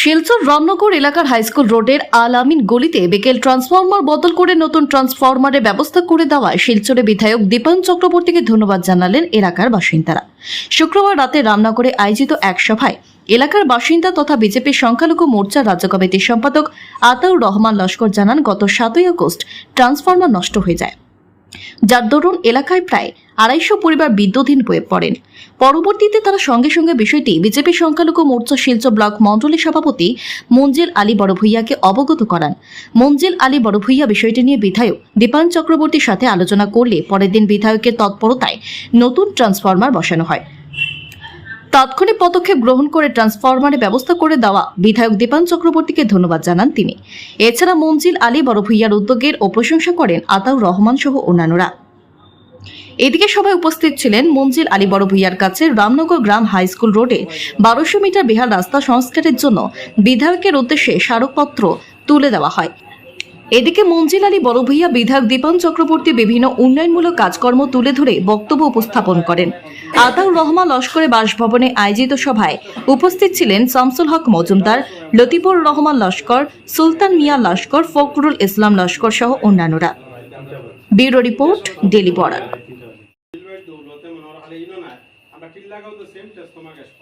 শিলচর রামনগর এলাকার হাইস্কুল রোডের আল আমিন গলিতে বিকেল ট্রান্সফরমার বদল করে নতুন ট্রান্সফরমারের ব্যবস্থা করে দেওয়ায় শিলচরে বিধায়ক দীপান চক্রবর্তীকে ধন্যবাদ জানালেন এলাকার বাসিন্দারা। শুক্রবার রাতে রামনগরে আয়োজিত এক সভায় এলাকার বাসিন্দা তথা বিজেপির সংখ্যালঘু মোর্চার রাজ্য কমিটির সম্পাদক আতাউর রহমান লস্কর জানান, গত সাতই আগস্ট ট্রান্সফরমার নষ্ট হয়ে যায়। যার দরুন এলাকায় প্রায় আড়াইশো পরিবার বিদ্যুৎহীন হয়ে পড়েন। পরবর্তীতে তারা সঙ্গে সঙ্গে বিষয়টি বিজেপি সংখ্যালঘু মোর্চা শিলচর ব্লক মণ্ডলের সভাপতি মঞ্জিল আলী বড়ভূইয়াকে অবগত করান। মঞ্জিল আলী বড়ভূইয়া বিষয়টি নিয়ে বিধায়ক দীপান চক্রবর্তীর সাথে আলোচনা করলে পরের দিন বিধায়কের তৎপরতায় নতুন ট্রান্সফরমার বসানো হয়। তাৎক্ষণিক পদক্ষেপ গ্রহণ করে ট্রান্সফরমারের ব্যবস্থা করে দেওয়া বিধায়ক দীপান চক্রবর্তীকে ধন্যবাদ জানান তিনি। এছাড়া মঞ্জিল আলী বড়ভূইয়ার উদ্যোগের ও প্রশংসা করেন আতাউর রহমান সহ অন্যান্যরা। এদিকে সবাই উপস্থিত ছিলেন মঞ্জিল আলী বড় ভূইয়ার কাছে রামনগর গ্রাম হাই স্কুল রোডে বারোশো মিটার বিহার রাস্তা সংস্কারের জন্য বিধায়কের উদ্দেশ্যে স্মারকপত্র তুলে দেওয়া হয়। এদিকে মঞ্জিল আলী বড় ভূইয়া বিধায়ক দীপন চক্রবর্তী বিভিন্ন উন্নয়নমূলক কাজকর্ম তুলে ধরে বক্তব্য উপস্থাপন করেন। আতাউর রহমান লস্করে বাসভবনে আয়োজিত সভায় উপস্থিত ছিলেন শামসুল হক মজুমদার, লতিফুর রহমান লস্কর, সুলতান মিয়া লস্কর, ফখরুল ইসলাম লস্কর সহ অন্যান্যরা। ব্যুরো রিপোর্ট, ডেলি গেছো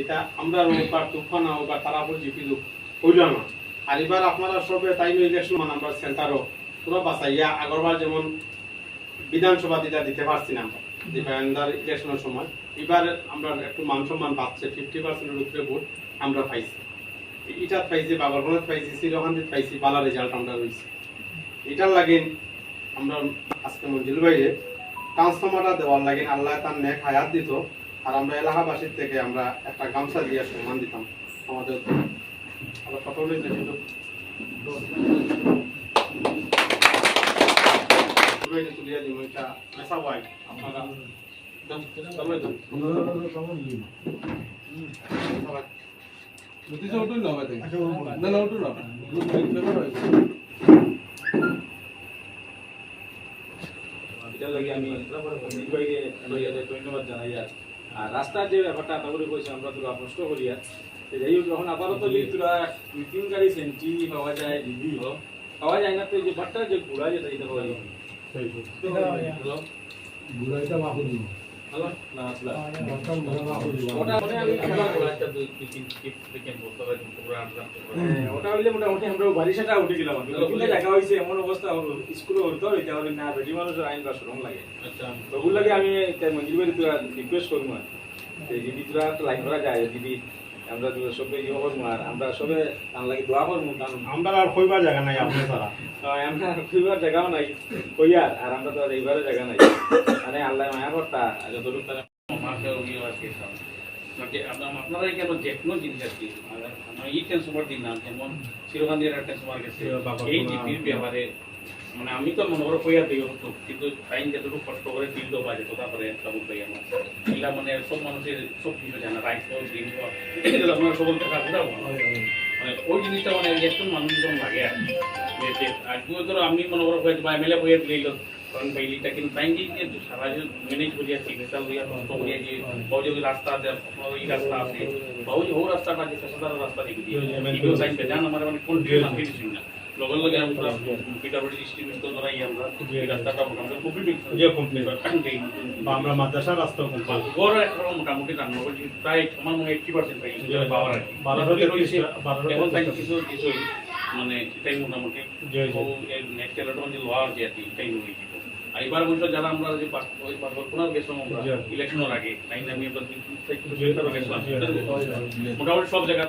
এটা আমরা আর তুফান আর তারাপুর জিপি হইল না। আর এবার আপনারা সবে তাই ইলেকশন আমরা সেন্টারও। পুরো বাঁচাইয়া আগরবার যেমন বিধানসভা দিটা দিতে পারছি না আমরা ডিফেন্ডার ইলেকশনের সময়। এবার আমরা একটু মান সম্মান পাচ্ছে ফিফটি পার্সেন্টের উপরে ভোট আমরা পাইছি। ইটাত পাইছি বাগরবনত পাইছি সিরোহান্দিত পাইছি, বালা রেজাল্ট আমরা রয়েছি এটার লাগে আমরা আজকে মঞ্জিল বাইরে ট্রান্সফর্মারটা দেওয়ার লাগে, আল্লাহ তার নেক হায়াত দিত। আর আমরা এলাকাবাসীর থেকে আমরা একটা গামছা দিয়ে সম্মান দিতাম আমাদের কথা বলেছে কিন্তু ধন্যবাদ জানাই আর। আর রাস্তার যে ব্যাপারটা তারপরে কইছে আমরা তোরা প্রশ্ন করি আর যাই হোক যখন আপাতত যদি তোরা দুই তিন গাড়ি সেন্টি পাওয়া যায় দিদি পাওয়া যায় না তো যে বাট্টা যে ঘোড়া যেটা এটা পাওয়া যায়। হ্যালো বুড়াইটা মাহু ওটা হ্যাঁ, ওটা হইলে মোটামুটি আমরা বাড়ি সেটা উঠে গেলাম দেখা হয়েছে এমন অবস্থা স্কুলে এটা হলে না বেটি আইন বা লাগে তো ওগুলো লাগে আমি রিকোয়েস্ট করব যদি তোরা লাইন করা যায় যদি আমরা তোরা সবে ইয়ে করব আর আমরা সবে তার লাগে দোয়া করব কারণ আমরা আর কইবার জায়গা নাই আপনার ছাড়া আমরা খুববার জায়গাও নাই কইয়ার আর আমরা তো আর এইবারে জায়গা নাই। মানে আল্লাহ মায়া করতা যতটুকু তারা আপনারা কেন যে কোনো জিনিস আর কি এই ট্রান্সফার দিন না যেমন একটা ট্রান্সফার গেছে এই ব্যাপারে মানে আমি তো মনে করো কইয়া দিই হতো কিন্তু টাইম যতটুকু কষ্ট করে ফিল দেওয়া বাজে তো তারপরে একটা বলতে গেলাম এগুলা মানে সব মানুষের সব কিছু জানা রাইট হোক গ্রিন হোক এগুলো আপনারা সকল দেখা কথা মানে ওই জিনিসটা মানে একজন মানুষ যখন লাগে আর কি। যে যে আর কেউ ধরো আমি মনে করো হয়তো বা এমএলএ হয়ে দিল কারণ বাইলিটা কিন্তু টাইম দিয়ে যে সারা যে ম্যানেজ করিয়া চিকিৎসা করিয়া কষ্ট করিয়া যে বহু যে রাস্তা আছে আপনার এই রাস্তা আছে বহু যে ও রাস্তাটা যে সাধারণ রাস্তা দেখি দিয়ে এগুলো টাইম পে জান আমার মানে কোন ট্রেন আছে কিছু না লগে লগে আমরা পিটারবড়ি ডিস্ট্রিবিউট তো ধরাই আমরা রাস্তাটা মোটামুটি কমপ্লিট যে complete বা আমরা মাদ্রাসা রাস্তা কোম্পানি গড় একটা মোটামুটি রান্না করছি প্রায় আমার মনে হয় এইটটি পার্সেন্ট পাই পাওয়ার আর কি বারোশো রয়েছে বারোশো এখন তাই কিছু কিছু মানে এটাই মোটামুটি। নেক্সট ইলেকট্রন যে লোয়ার যে আর কি এটাই হয়ে আর এবার অবশ্য যারা আমরা যে ওই পরিকল্পনার গেছিলাম আমরা ইলেকশনের আগে তাই আমি। গেছিলাম মোটামুটি সব জায়গা